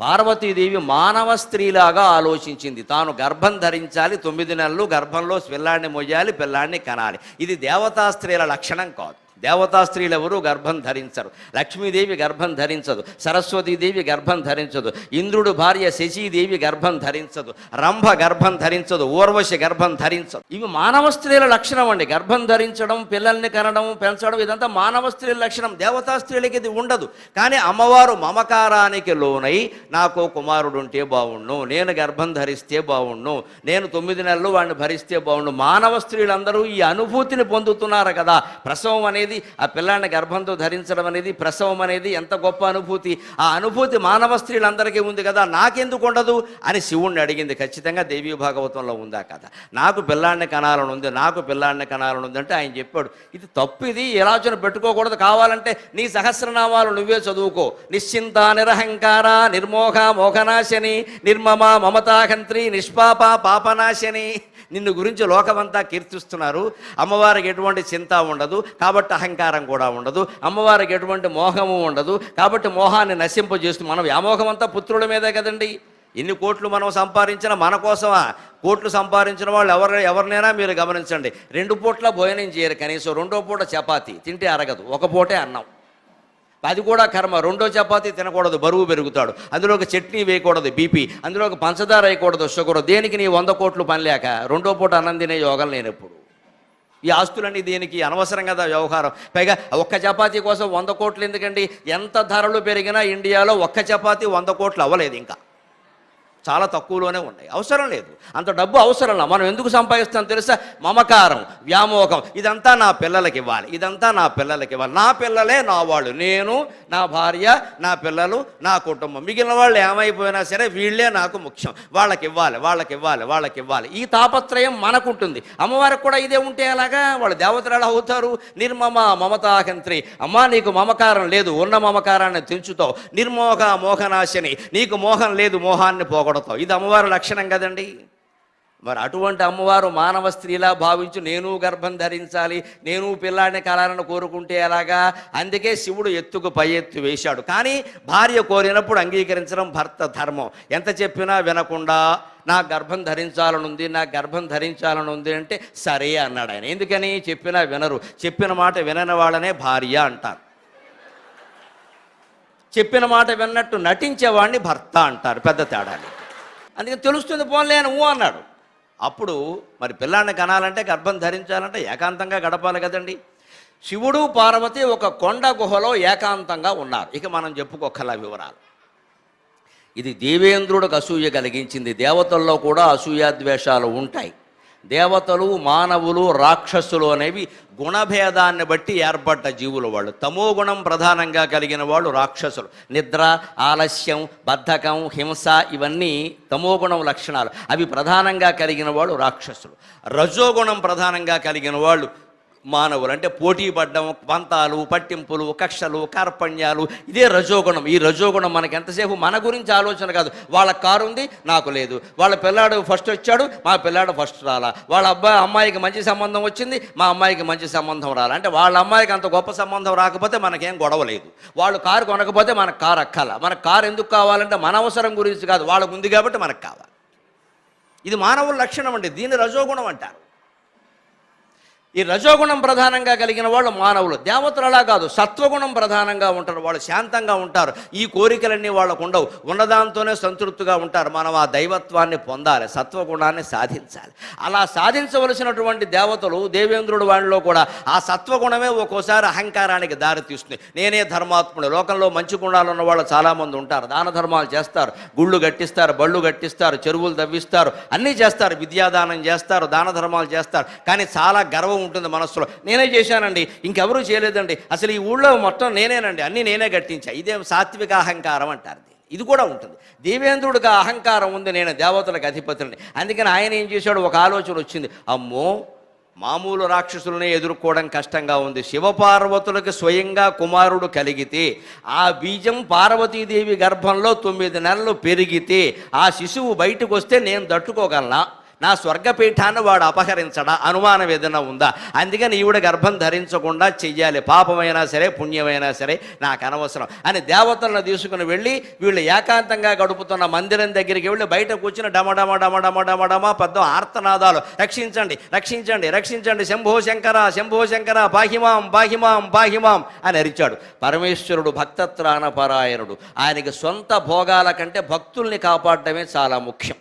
పార్వతీదేవి మానవ స్త్రీలాగా ఆలోచించింది. తాను గర్భం ధరించాలి తొమ్మిది నెలలు గర్భంలో పిల్లాన్ని మొయ్యాలి పిల్లాన్ని కనాలి. ఇది దేవతా స్త్రీల లక్షణం కాదు. దేవతా స్త్రీలు ఎవరు గర్భం ధరించరు. లక్ష్మీదేవి గర్భం ధరించదు. సరస్వతీదేవి గర్భం ధరించదు. ఇంద్రుడు భార్య శశీదేవి గర్భం ధరించదు. రంభ గర్భం ధరించదు. ఊర్వశి గర్భం ధరించదు. ఇవి మానవ స్త్రీల లక్షణం అండి. గర్భం ధరించడం పిల్లల్ని కనడం పెంచడం ఇదంతా మానవ స్త్రీల లక్షణం. దేవతా స్త్రీలకి ఇది ఉండదు. కానీ అమ్మవారు మమకారానికి లోనై నాకు కుమారుడు ఉంటే బాగుండు నేను గర్భం ధరిస్తే బాగుండు నేను తొమ్మిది నెలలు వాడిని భరిస్తే బాగుండు మానవ స్త్రీలందరూ ఈ అనుభూతిని పొందుతున్నారు కదా. ప్రసవం అనేది ఆ పిల్లాన్ని గర్భంతో ధరించడం అనేది ప్రసవం అనేది ఎంత గొప్ప అనుభూతి. ఆ అనుభూతి మానవ స్త్రీలందరికీ ఉంది కదా నాకెందుకు ఉండదు అని శివుణ్ణి అడిగింది. ఖచ్చితంగా దేవీ భాగవతంలో ఉందా కదా నాకు పిల్లాన్ని కనాలని ఉంది నాకు పిల్లాన్ని కనాలని ఉంది అంటే ఆయన చెప్పాడు ఇది తప్పు ఇది ఈ ఆలోచన పెట్టుకోకూడదు. కావాలంటే నీ సహస్రనామాలు నువ్వే చదువుకో. నిశ్చింత నిరహంకార నిర్మోహ మోహనాశని నిర్మమ మమతాహంత్రి నిష్పాప పాపనాశని. నిన్ను గురించి లోకమంతా కీర్తిస్తున్నారు. అమ్మవారికి ఎటువంటి చింత ఉండదు. కాబట్టి అహంకారం కూడా ఉండదు. అమ్మవారికి ఎటువంటి మోహము ఉండదు. కాబట్టి మోహాన్ని నశింపజేస్తూ మనం వ్యామోహం అంతా పుత్రుల మీదే కదండి. ఎన్ని కోట్లు మనం సంపాదించినా మన కోసమా? కోట్లు సంపాదించిన వాళ్ళు ఎవరు ఎవరినైనా మీరు గమనించండి. రెండు పూట్ల భోజనం చేయరు కనీసం రెండో పూట చపాతి తింటే అరగదు. ఒక పూటే అన్నం. అది కూడా కర్మ. రెండో చపాతీ తినకూడదు బరువు పెరుగుతాడు. అందులో ఒక చట్నీ వేయకూడదు బీపీ. అందులో ఒక పంచదార వేయకూడదు షుగర్. దేనికి నీ వంద కోట్లు పనిలేక రెండో పూట అన్నం తినే యోగం లేనప్పుడు. ఈ ఆస్తులన్నీ దీనికి అనవసరం కదా వ్యవహారం. పైగా ఒక్క చపాతీ కోసం వంద కోట్లు ఎందుకండి? ఎంత ధరలు పెరిగినా ఇండియాలో ఒక్క చపాతీ వంద కోట్లు అవ్వలేదు ఇంకా. చాలా తక్కువలోనే ఉన్నాయి. అవసరం లేదు. అంత డబ్బు అవసరం లేదు. మనం ఎందుకు సంపాదిస్తాం తెలుసా? మమకారం వ్యామోహం. ఇదంతా నా పిల్లలకి ఇవ్వాలి. ఇదంతా నా పిల్లలకి ఇవ్వాలి. నా పిల్లలే నా వాళ్ళు. నేను నా భార్య నా పిల్లలు నా కుటుంబం. మిగిలిన వాళ్ళు ఏమైపోయినా సరే వీళ్ళే నాకు ముఖ్యం. వాళ్ళకి ఇవ్వాలి వాళ్ళకి ఇవ్వాలి వాళ్ళకి ఇవ్వాలి. ఈ తాపత్రయం మనకుంటుంది. అమ్మవారికి కూడా ఇదే ఉంటే అలాగా వాళ్ళు దేవతలు అవుతారు. నిర్మమ మమతాహంత్రి అమ్మా నీకు మమకారం లేదు. ఉన్న మమకారాన్ని తెంచుతావు. నిర్మోహ మోహనాశని. నీకు మోహం లేదు. మోహాన్ని పోగొడతావు. ఇది అమ్మవారి లక్షణం కదండి. మరి అటువంటి అమ్మవారు మానవ స్త్రీలా భావించు నేను గర్భం ధరించాలి నేను పిల్లాడిని కలాలను కోరుకుంటే ఎలాగా? అందుకే శివుడు ఎత్తుకు పై ఎత్తు వేశాడు. కానీ భార్య కోరినప్పుడు అంగీకరించడం భర్త ధర్మం. ఎంత చెప్పినా వినకుండా నా గర్భం ధరించాలనుంది నా గర్భం ధరించాలనుంది అంటే సరే అన్నాడు ఆయన. ఎందుకని? చెప్పినా వినరు. చెప్పిన మాట వినని వాళ్ళనే భార్య అంటారు. చెప్పిన మాట విన్నట్టు నటించేవాడిని భర్త అంటారు. పెద్ద తేడాలి. అందుకని తెలుస్తుంది పోన్లే అని ఊ అన్నాడు. అప్పుడు మరి పిల్లాన్ని కనాలంటే గర్భం ధరించాలంటే ఏకాంతంగా గడపాలి కదండి. శివుడు పార్వతి ఒక కొండ గుహలో ఏకాంతంగా ఉన్నారు. ఇక మనం చెప్పుకోకల వివరాలు. ఇది దేవేంద్రుడికి అసూయ కలిగించింది. దేవతల్లో కూడా అసూయాద్వేషాలు ఉంటాయి. దేవతలు మానవులు రాక్షసులు అనేవి గుణభేదాన్ని బట్టి ఏర్పడ్డ జీవులు వాళ్ళు. తమో గుణం ప్రధానంగా కలిగిన వాళ్ళు రాక్షసులు. నిద్ర ఆలస్యం బద్ధకం హింస ఇవన్నీ తమోగుణం లక్షణాలు. అవి ప్రధానంగా కలిగిన వాళ్ళు రాక్షసులు. రజోగుణం ప్రధానంగా కలిగిన వాళ్ళు మానవులు అంటే పోటీ పడ్డం పంతాలు పట్టింపులు కక్షలు కార్పణ్యాలు ఇదే రజోగుణం. ఈ రజోగుణం మనకి ఎంతసేపు? మన గురించి ఆలోచన కాదు. వాళ్ళ కారు ఉంది నాకు లేదు. వాళ్ళ పిల్లాడు ఫస్ట్ వచ్చాడు మా పిల్లాడు ఫస్ట్ రాలా. వాళ్ళ అబ్బాయి అమ్మాయికి మంచి సంబంధం వచ్చింది మా అమ్మాయికి మంచి సంబంధం రాలా. అంటే వాళ్ళ అమ్మాయికి అంత గొప్ప సంబంధం రాకపోతే మనకేం గొడవ లేదు. వాళ్ళు కారు కొనకపోతే మనకు కారు అక్కాల. మన కారు ఎందుకు కావాలంటే మన అవసరం గురించి కాదు. వాళ్ళకు ఉంది కాబట్టి మనకు కావాలి. ఇది మానవుల లక్షణం అండి. దీన్ని రజోగుణం అంటారు. ఈ రజోగుణం ప్రధానంగా కలిగిన వాళ్ళు మానవులు. దేవతలు అలా కాదు. సత్వగుణం ప్రధానంగా ఉంటారు. వాళ్ళు శాంతంగా ఉంటారు. ఈ కోరికలన్నీ వాళ్ళకు ఉండవు. ఉన్నదాంతోనే సంతృప్తిగా ఉంటారు. మనం ఆ దైవత్వాన్ని పొందాలి. సత్వగుణాన్ని సాధించాలి. అలా సాధించవలసినటువంటి దేవతలు దేవేంద్రుడు వాళ్ళలో కూడా ఆ సత్వగుణమే ఒక్కోసారి అహంకారానికి దారితీస్తుంది నేనే ధర్మాత్ముడు లోకంలో మంచి గుణాలు ఉన్న వాళ్ళు చాలామంది ఉంటారు. దాన ధర్మాలు చేస్తారు. గుళ్ళు కట్టిస్తారు. బళ్ళు కట్టిస్తారు. చెరువులు తవ్విస్తారు. అన్నీ చేస్తారు. విద్యాదానం చేస్తారు. దాన ధర్మాలు చేస్తారు. కానీ చాలా గర్వం ఉంటుంది మనస్సులో. నేనే చేశానండి. ఇంకెవరూ చేయలేదండి. అసలు ఈ ఊళ్ళో మొత్తం నేనేనండి. అన్నీ నేనే కట్టించా ఇదేం సాత్విక అహంకారం అంటారు ఇది కూడా ఉంటుంది. దేవేంద్రుడికి అహంకారం ఉంది. నేను దేవతలకు అధిపతులని. అందుకని ఆయన ఏం చేశాడు? ఒక ఆలోచన వచ్చింది. అమ్మో మామూలు రాక్షసులనే ఎదుర్కోవడం కష్టంగా ఉంది. శివపార్వతులకు స్వయంగా కుమారుడు కలిగితే ఆ బీజం పార్వతీదేవి గర్భంలో తొమ్మిది నెలలు పెరిగితే ఆ శిశువు బయటకు వస్తే నేను తట్టుకోగలనా? నా స్వర్గపీఠాన్ని వాడు అపహరించడా? అనుమానం ఏదైనా ఉందా? అందుకని ఈవిడ గర్భం ధరించకుండా చెయ్యాలి. పాపమైనా సరే పుణ్యమైనా సరే నాకు అనవసరం. అని దేవతలను తీసుకుని వెళ్ళి వీళ్ళు ఏకాంతంగా గడుపుతున్న మందిరం దగ్గరికి వెళ్ళి బయట కూర్చుని డమ డమడమ డమ డమ పెద్ద ఆర్తనాదాలు. రక్షించండి రక్షించండి రక్షించండి. శంభో శంకర శంభో శంకర బాహిమాం బాహిమాం బాహిమాం అని అరిచాడు. పరమేశ్వరుడు భక్తత్రాణపరాయణుడు. ఆయనకి సొంత భోగాల కంటే భక్తుల్ని కాపాడటమే చాలా ముఖ్యం.